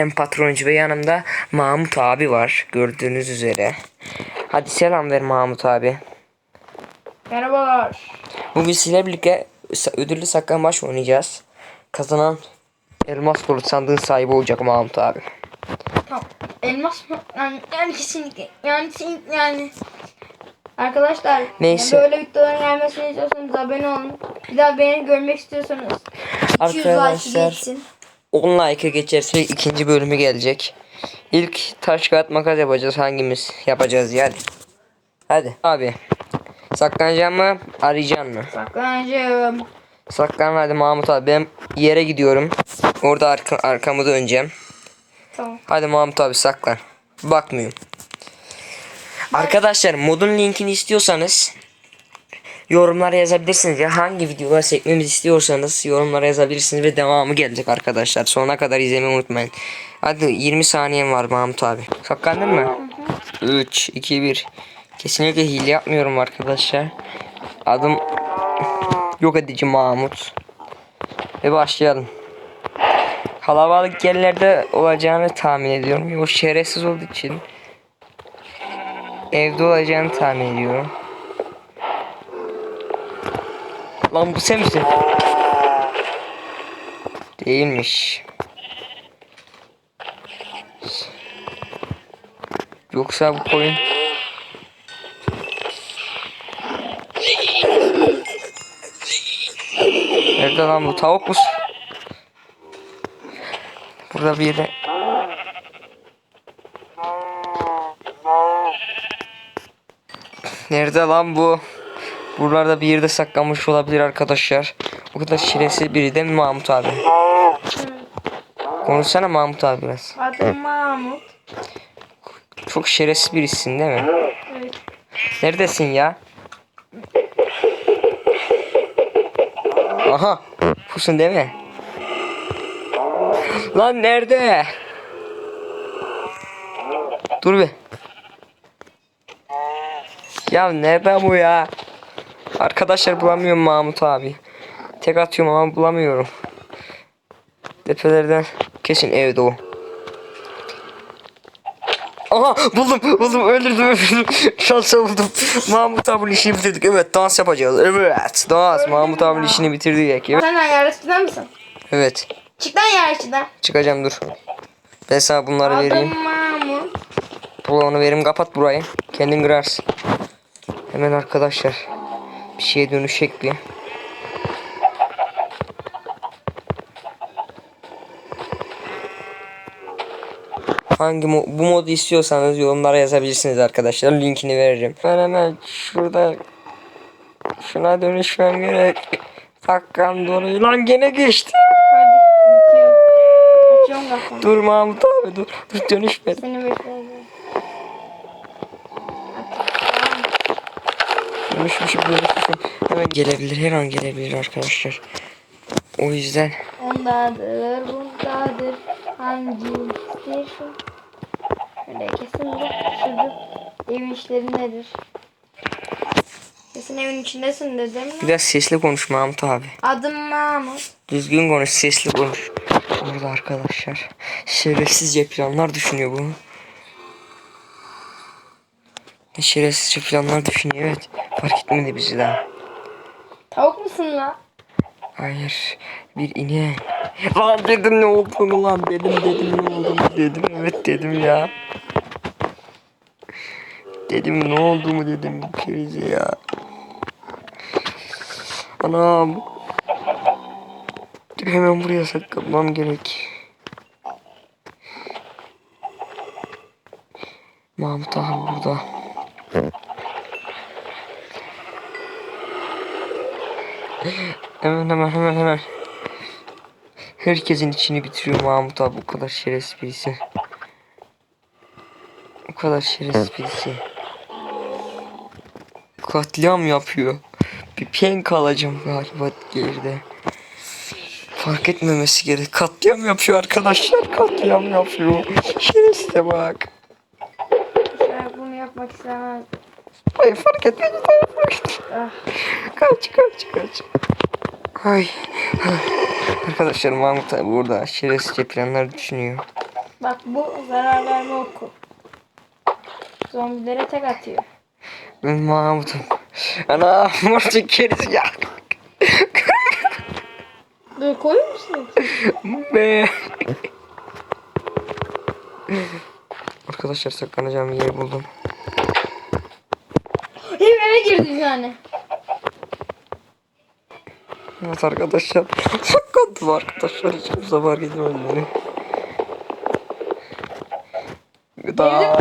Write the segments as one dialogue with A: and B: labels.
A: Ben patroncu ve yanımda Mahmut abi var gördüğünüz üzere. Hadi selam ver Mahmut abi.
B: Merhabalar.
A: Bugün sizlerle birlikte ödüllü saklambaç oynayacağız. Kazanan elmas dolu sandığın sahibi olacak Mahmut abi.
B: Tamam. Elmas mı? Yani, yani kesinlikle. Yani kesinlikle yani. Arkadaşlar
A: Neyse.
B: yani böyle videoların gelmesini istiyorsanız abone olun. Bir daha beni görmek istiyorsanız 200 like geçsin.
A: 10 like'a geçerse ikinci bölümü gelecek. İlk taş kağıt makas yapacağız hangimiz yapacağız yani. Hadi abi. Saklanacağım mı arayacağım mı?
B: Saklanacağım.
A: Saklan hadi Mahmut abi ben yere gidiyorum. Orada arka, arkamı döneceğim.
B: Tamam.
A: Hadi Mahmut abi saklan. Bakmıyorum. Arkadaşlar modun linkini istiyorsanız yorumlara yazabilirsiniz ya hangi videolar çekmemizi istiyorsanız yorumlara yazabilirsiniz ve devamı gelecek arkadaşlar. Sonuna kadar izlemeyi unutmayın. Hadi 20 saniyem var Mahmut abi. Saklandın mı? 3 2 1 Kesinlikle hile yapmıyorum arkadaşlar. Adım yok edici Mahmut. Ve başlayalım. Kalabalık yerlerde olacağını tahmin ediyorum. O şerefsiz olduğu için evde olacağını tahmin ediyorum. Lan bu sen misin? Değilmiş. Yoksa bu koyun Nerede lan bu tavuk musun? Burada bir yere Nerede lan bu? Buralarda bir yerde saklanmış olabilir arkadaşlar. O kadar şerefsiz biri değil mi Mahmut abi? Konuşsana Mahmut abi biraz.
B: Adım Mahmut.
A: Çok şerefsiz birisin değil mi?
B: Evet.
A: Neredesin ya? Aha. Pusun değil mi? Lan nerede? Dur bir. Ya nerede bu ya? Arkadaşlar bulamıyorum Mahmut abi. Tek atıyorum ama bulamıyorum. Tepelerden kesin evde o. Aha buldum buldum öldürdüm öldürdüm. Şansa buldum. Mahmut abinin işini bitirdik. Evet dans yapacağız. Evet dans. Mahmut abinin işini bitirdik. Evet.
B: Sen yarışçıdan mısın?
A: evet.
B: Çık lan yarışçıdan.
A: Çıkacağım dur. Ben sana bunları vereyim.
B: Adım Mahmut.
A: Bunu verim kapat burayı. Kendin kırarsın. Hemen arkadaşlar. Bir şeye dönüşecek bir. Hangi mo bu modu istiyorsanız yorumlara yazabilirsiniz arkadaşlar. Linkini veririm. Ben hemen şurada şuna dönüşmem gerek. Dakikam doluyor. Lan gene geçti.
B: Hadi bitiyor.
A: Mahmut abi dur. Dur dönüşme.
B: Seni bekliyorum.
A: Dönüşmüşüm dönüşmüşüm. Hemen gelebilir her an gelebilir arkadaşlar. O yüzden
B: Ondadır, bundadır. Hangi istiyorsun? Şöyle kesin de şurada evin işlerindedir. Kesin evin içindesin değil mi?
A: biraz sesli konuş Mahmut abi.
B: Adım Mahmut.
A: Düzgün konuş sesli konuş. Burada arkadaşlar şerefsizce planlar düşünüyor bu. Ne şerefsizce planlar düşünüyor evet. Fark etmedi bizi daha.
B: Tavuk musun lan?
A: Hayır. Bir ineğe. Lan dedim ne olduğunu lan dedim dedim ne olduğunu dedim evet dedim ya. Dedim ne olduğumu dedim bu kerize ya. Anam. Dur hemen buraya saklanmam gerek. Mahmut abi burada. Hemen hemen hemen hemen. Herkesin içini bitiriyor Mahmut abi. O kadar şerefsiz birisi. O kadar şerefsiz birisi. Katliam yapıyor. Bir penk alacağım galiba geride. Fark etmemesi gerek. Katliam yapıyor arkadaşlar. Katliam yapıyor. Şerefsize bak.
B: Bunu yapmak istemez.
A: Hayır fark etmedi. Tamam fark etmedi.
B: Ah.
A: Kaç kaç kaç. Ay. Arkadaşlar Mahmut abi burada şerefsizce planlar düşünüyor.
B: Bak bu zarar verme oku. Zombilere tek atıyor.
A: Ben Mahmut'um. Ana Mahmut'un kerisi ya.
B: Böyle koyuyor musun?
A: Be. Arkadaşlar saklanacağım bir yer buldum.
B: Girdi yani.
A: Evet arkadaşlar. Saklandım arkadaşlar. Hiç kimse fark etmedi beni. Daha...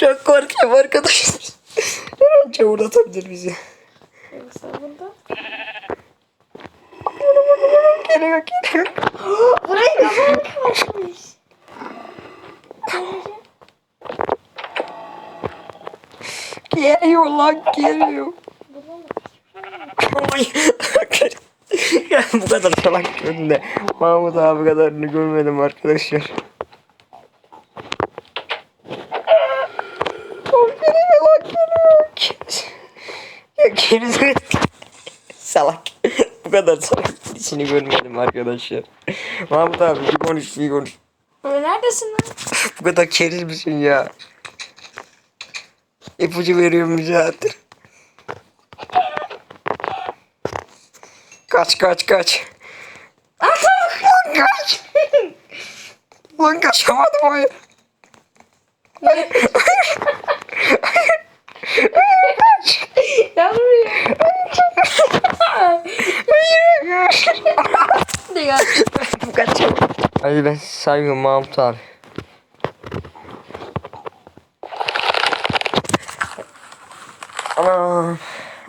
A: Çok korkuyorum arkadaşlar. Her an çamur atabilir bizi.
B: Yoksa burada.
A: Geliyor geliyor.
B: Burayı kafamı kapatmış.
A: Geliyor lan geliyor. Ya bu kadar salak gördüm de Mahmut abi kadarını görmedim arkadaşlar. Geliyor lan geliyor. Ya gerizekalı. salak. bu kadar salak birisini görmedim arkadaşlar. Mahmut abi bir konuş bir konuş.
B: Böyle neredesin lan?
A: Bu kadar keriz misin ya? İpucu veriyorum zaten. Kaç kaç kaç. Lan kaç. Lan kaçamadım hayır. Hayır. Hayır. Hayır kaç.
B: Ya buraya.
A: Hayır.
B: De ya.
A: Bu kaçamadım. Hadi ben saygım Mahmut abi. Ana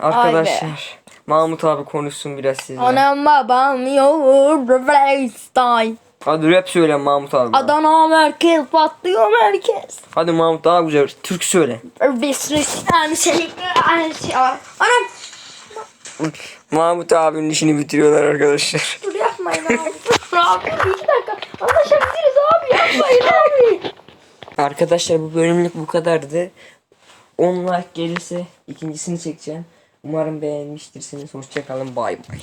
A: arkadaşlar. Mahmut abi konuşsun biraz sizle.
B: Anam babam yoğur freestyle.
A: Hadi rap söyle Mahmut abi. bana.
B: Adana merkez patlıyor merkez.
A: Hadi Mahmut daha güzel Türk söyle.
B: Yani yani şey Anam
A: Mahmut abinin işini bitiriyorlar arkadaşlar.
B: dur yapmayın abi. abi iki dakika. Anlaşabiliriz abi yapmayın abi.
A: Arkadaşlar bu bölümlük bu kadardı. 10 like gelirse ikincisini çekeceğim. Umarım beğenmiştirsiniz. Hoşçakalın. Bay bay.